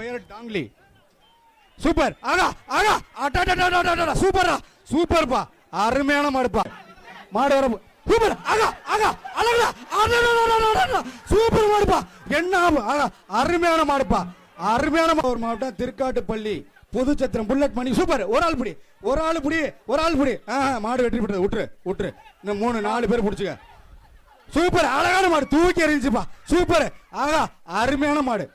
பெயர் டாங்லி. சூப்பர். ஆகா ஆகா. அடடடடடடட சூப்பரா சூப்பர்ப்பா. அருமையான மாடுப்பா. மாடு வர சூப்பர். ஆகா ஆகா. அழகா அடடடடடடட சூப்பர் மாடுப்பா. என்ன ஆகா அருமையான மாடுப்பா. அருமையான ஒரு மாவட்டம் திருக்காட்டுப்பள்ளி புதுச்சத்திரம் புல்லட் மணி. சூப்பர். ஒரு ஆள் புடி. ஒரு ஆள் புடி ஒரு ஆள் புடி. மாடு வெற்றி பெற்றது விட்டுரு விட்டுரு இன்னும் மூணு நாலு பேர் பிடிச்சிக்க. சூப்பர். அழகான மாடு. தூக்கி எறிஞ்சுப்பா. சூப்பர். ஆகா அருமையான மாடு.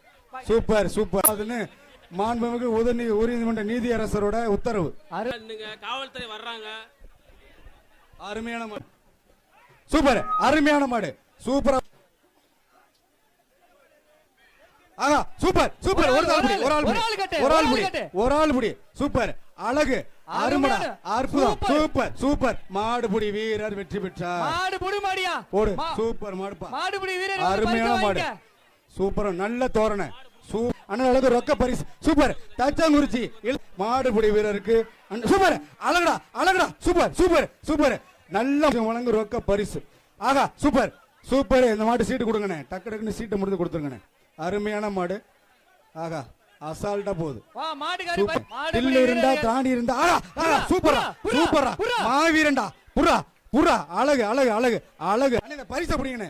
Super super. அதுன்னு மாண்புமிகு உதவி உயர்நீதிமன்ற நீதியரசரோட உத்தரவு. காவல்துறை வர்றாங்க. அருமையான மாடு. சூப்பர் அருமையான மாடு. சூப்பரா ஆகா சூப்பர் சூப்பர். ஒரு ஆள் புடி ஒரு ஆள் புடி ஒரு ஆள் ஒரு புடி புடி சூப்பர் அழகு அருமடா அற்புதம். சூப்பர். சூப்பர் மாடுபுடி வீரர் வெற்றி பெற்றார். மாடு புடி மாடியா? மா- சூப்பர் மாடுப்பா. மாடு புடி வீரர் அருமையான மாடு. சூப்பர் நல்ல தோரணை. அண்ணன் ரொக்க பரிசு. சூப்பர். தச்சாங்குறிச்சி மாடுபிடி வீரருக்கு சூப்பர். அழகுடா அழகுடா. Super super super. நல்ல வழங்கு ரொக்க பரிசு. ஆகா சூப்பர். சூப்பர். இந்த மாடு சீட்டு கொடுங்கண்ணே. டக்கு டக்குன்னு சீட்டை முடித்து கொடுத்துருங்கண்ணே. அருமையான மாடு. ஆகா அசால்ட்டா போகுது. தில்லு இருந்தா தாண்டி இருந்தா ஆகா ஆகா சூப்பரா சூப்பரா. புறா. மாவீரன்டா புறா புறா. அழகு அழகு அழகு அழகு. பரிசை பிடிங்கண்ணே.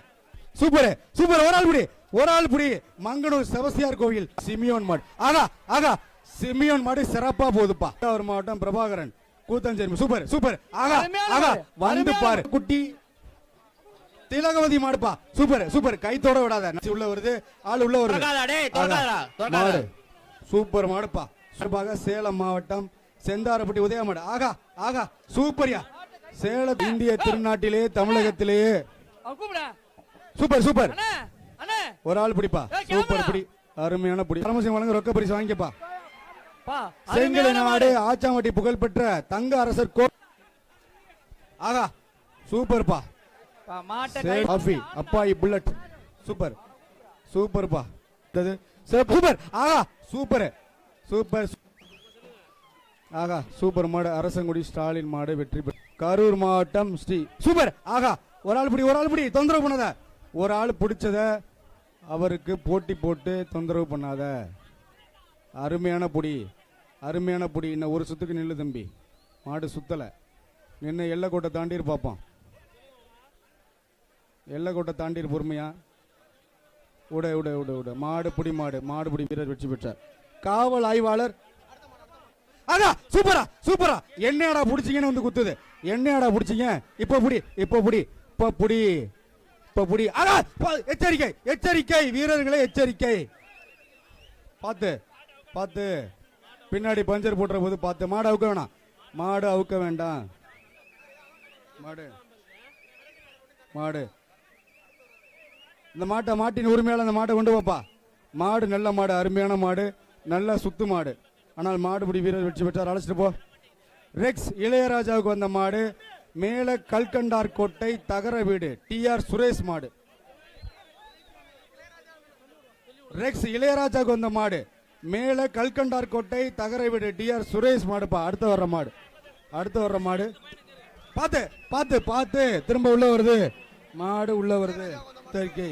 Super super. ஒரு ஆள் புடி ஒரு ஆள் புடி. மங்கனூர் செபஸ்தியார் கோவில் சிமியோன் மாடு. ஆகா ஆகா. சிமியோன் மாடு சிறப்பா போகுதுப்பா. ஒரு மாவட்டம் பிரபாகரன் கூத்தஞ்சேரி. Super super. ஆகா ஆகா. வந்து பாரு குட்டி. திலகவதி மாடுப்பா. Super super. கைத்தோட விடாத. உள்ள வருது ஆள் உள்ள வருது. சூப்பர் மாடுப்பா. சார்பாக சேலம் மாவட்டம் செந்தாரப்பட்டி உதய மாடு. ஆகா ஆகா. சூப்பர்யா. சேலம் இந்திய திருநாட்டிலே தமிழகத்திலேயே சூப்பர் சூப்பர். ஒரு ஆள் பிடிப்பா. சூப்பர். பிடி. அருமையான பிடி. பரமசிவம் வழங்க ரொக்க பரிசு வாங்கிக்கப்பா. பா செங்கலை நாடு மாடு. ஆச்சாமட்டி புகழ்பெற்ற தங்க அரசர் கோ ஆகா சூப்பர்ப்பா. காஃபி அப்பாயி புல்லட் சூப்பர். சூப்பர்ப்பா. சூப்பர். ஆகா சூப்பர். சூப்பர். ஆகா சூப்பர் மாடு. அரசங்குடி ஸ்டாலின் மாடு வெற்றி பெற்று கரூர் மாவட்டம் ஸ்ரீ சூப்பர். ஆகா ஒரு ஆள் பிடி ஒரு ஆள் பிடி. தொந்தரவு பண்ணாத. ஒரு ஆள் பிடிச்சத அவருக்கு போட்டி போட்டு தொந்தரவு பண்ணாத. அருமையான புடி அருமையான புடி. இன்னும் ஒரு சுத்துக்கு நில்லு தம்பி. மாடு சுத்தலை. நின்று எல்லைக்கோட்டை தாண்டி பார்ப்போம் எல்லைக்கோட்டை தாண்டி பொறுமையா. உட உட உட உட. மாடு புடி மாடு. மாடு புடி வீரர் வெற்றி பெற்றார். காவல் ஆய்வாளர். அதான் சூப்பரா சூப்பரா. என்னையாடா புடிச்சீங்கன்னு வந்து குத்துது. என்னையாடா புடிச்சீங்க? இப்போ புடி இப்போ புடி இப்போ புடி. இப்ப புடி பா- எச்சரிக்கை எச்சரிக்கை வீரர்களே எச்சரிக்கை. பார்த்து பார்த்து. பின்னாடி பஞ்சர் போடுற போது பார்த்து. மாடு அவுக்க வேணாம். மாடு அவுக்க வேண்டாம். மாடு. மாடு. இந்த மாட்டை மாட்டின் உரிமையால் அந்த மாட்டை கொண்டு போப்பா மாடு நல்ல மாடு அருமையான மாடு நல்ல சுத்து மாடு. ஆனால் மாடுபிடி வீரர் வெற்றி பெற்றார். அழைச்சிட்டு போ. ரெக்ஸ் இளையராஜாவுக்கு வந்த மாடு. மேல கல்கண்டார் கோட்டை தகர வீடு டி ஆர் சுரேஷ் மாடு. ரெக்ஸ் இளையராஜாவுக்கு வந்த மாடு. மேல கல்கண்டார் கோட்டை தகர வீடு டி ஆர் சுரேஷ் மாடுப்பா அடுத்து வர்ற மாடு. அடுத்து வர்ற மாடு. பார்த்து பார்த்து பார்த்து திரும்ப உள்ள வருது. மாடு உள்ள வருது. தெற்கை.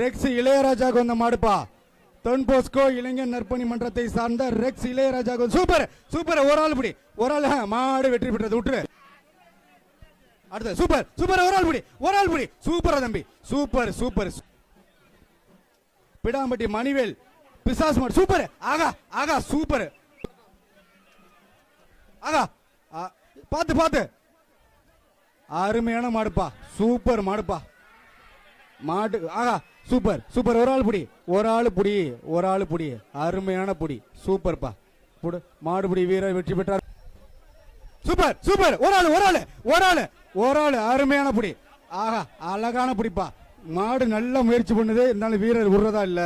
ரெக்ஸ் இளையராஜாவுக்கு வந்த மாடுப்பா தொன் போஸ்கோ இளைஞர் நற்பணி மன்றத்தை சார்ந்த ரெக்ஸ் இளையராஜா சூப்பர் சூப்பர். ஒரு ஆள் பிடி ஒரு ஆள் மாடு வெற்றி பெற்றது. விட்டுரு அடுத்து சூப்பர் சூப்பர் ஒரு ஆள் முடி ஒரு ஆள் முடி. சூப்பரா தம்பி சூப்பர் சூப்பர். பிடாம்பட்டி மணிவேல் பிசாஸ் மாடு சூப்பர். ஆகா ஆகா சூப்பர். ஆகா ஆ, பார்த்து பார்த்து அருமையான மாடுப்பா சூப்பர் மாடுப்பா. மாடு ஆகா சூப்பர் சூப்பர் ஒரு ஆள் புடி ஒரு ஆள் புடி ஒரு ஆள் புடி. அருமையான புடி சூப்பர்ப்பா. புடு மாடுபிடி வீரர் வெற்றி பெற்றார். சூப்பர் சூப்பர் ஒரு ஆள் ஒரு ஆள் ஒரு ஆள். ஒரு ஆள் அருமையான புடி. ஆகா அழகான புடிப்பா. மாடு நல்ல முயற்சி பண்ணுது. இருந்தாலும் வீரர் விடுறதா இல்ல.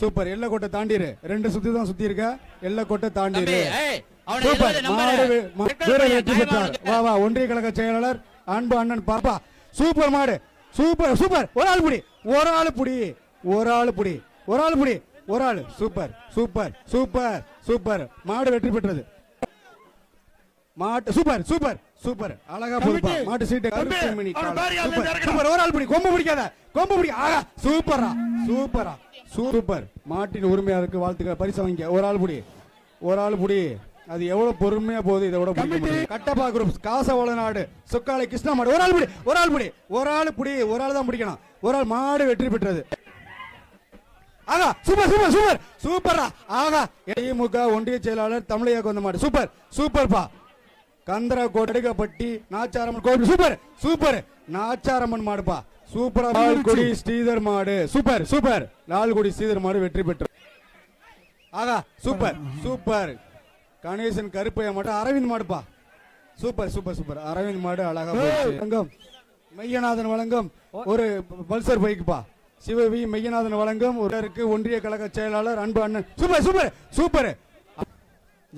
சூப்பர். எல்லைக்கோட்டை தாண்டிரு. ரெண்டு சுத்தி தான் சுத்தி இருக்க. எல்லைக்கோட்டை தாண்டிரு. தம்பி, ஏய், அவனை சூப்பர். மாடு வீரர் வெற்றி பெற்றார். வா வா ஒன்றிய கழக செயலாளர் அன்பு அண்ணன் பாப்பா. சூப்பர் மாடு. Super super. ஒரு ஆள் புடி. ஒரு ஆள் புடி. ஒரு ஆள் புடி. ஒரு ஆள் புடி. ஒரு ஆள். Super super super super. மாடு வெற்றி பெற்றது. மாட்டு சூப்பர் சூப்பர். சூப்பர். அழகா கமிட்டி. மாட்டு சீட்டு கருப்பு மினி சூப்பர். ஒரு ஆள் பிடி. கொம்பு பிடிக்காத. கொம்பு பிடி. ஆகா சூப்பரா. சூப்பரா. சூப்பர். மாட்டின் உரிமையாளருக்கு வாழ்த்துக்கள். பரிசு வாங்கிக்க. ஒரு ஆள் புடி. ஒரு ஆள் புடி. அது எவ்வளவு பொறுமையா போகுது இதை விட கட்டப்பா குரூப் காசவள நாடு. சுக்காலை கிருஷ்ணா மாடு. ஒரு ஆள் புடி. ஒரு ஆள் புடி. ஒரு ஆள் புடி. ஒரு ஆள் தான் பிடிக்கணும். ஒரு ஆள் மாடு வெற்றி பெற்றது. ஆகா சூப்பர் சூப்பர் சூப்பர். சூப்பரா ஆகா திமுக ஒன்றிய செயலாளர் தமிழையாக்கு வந்த மாடு. சூப்பர். சூப்பர்ப்பா. கந்தரா கோட்டடிக்கப்பட்டி நாச்சாரம்மன் கோவில் சூப்பர் சூப்பர். நாச்சாரம்மன் மாடுப்பா. சூப்பரா லால்குடி. ஸ்ரீதர் மாடு. Super super. லால்குடி ஸ்ரீதர் மாடு வெற்றி பெற்று. ஆகா சூப்பர் சூப்பர். கணேசன் கருப்பையா மாடு அரவிந்த் மாடுப்பா. Super super super. அரவிந்த் மாடு அழகா. வழங்கும். மெய்யநாதன் வழங்கும். ஒரு பல்சர் பைக்குப்பா. சிவவி மெய்யநாதன் வழங்கும். ஒருவருக்கு ஒன்றிய கழக செயலாளர் அன்பு அண்ணன். Super super super.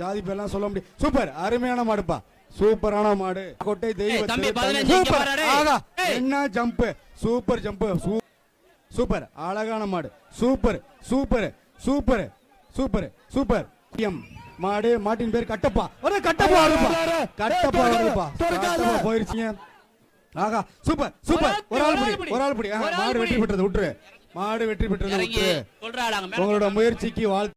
ஜாதி பேர்லாம் சொல்ல முடியும் சூப்பர் அருமையான மாடுப்பா. சூப்பரான மாடு. கொட்டை தெய்வ ஏய், தம்பி, திருத்தலம். பதினஞ்சு இங்க சூப்பர். பாருடா, டேய். ஆகா. ஏய். என்ன ஜம்ப்? Super jump. சூப்பர். அழகான மாடு. Super. Super. Super. Super. Super. M. மாடு. மாட்டின் பேர் கட்டப்பா. ஒரு கட்டப்பா வருப்பா கட்டப்பா வருப்பா கட்டப்பா போயிருச்சுங்க. ஆகா. சூப்பர். சூப்பர். ஒரு ஆள் பிடி. ஒரு ஆள் பிடி. மாடு வெற்றி. பெற்றது. விட்டுரு. மாடு வெற்றி பெற்றது விட்டுரு. உங்களோட முயற்சிக்கு வாழ்த்து